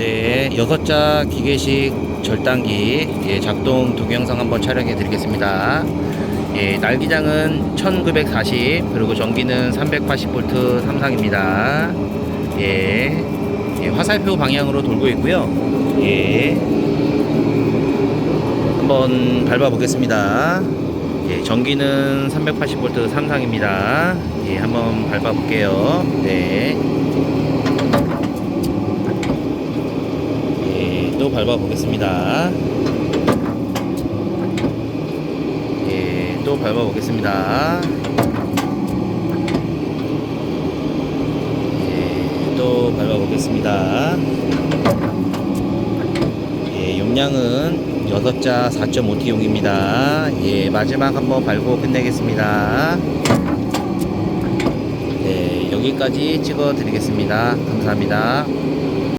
네, 여섯 자 기계식 절단기 예, 작동 동영상 한번 촬영해 드리겠습니다. 예, 날기장은 1940 그리고 전기는 380V 삼상입니다. 예, 예, 화살표 방향으로 돌고 있고요. 예, 한번 밟아 보겠습니다. 예, 전기는 380V 삼상입니다. 예, 한번 밟아 볼게요. 네. 예, 또 밟아 보겠습니다. 예, 또 밟아 보겠습니다. 예, 또 밟아 보겠습니다. 예, 용량은 6자 4.5T용입니다. 예, 마지막 한번 밟고 끝내겠습니다. 네, 여기까지 찍어 드리겠습니다. 감사합니다.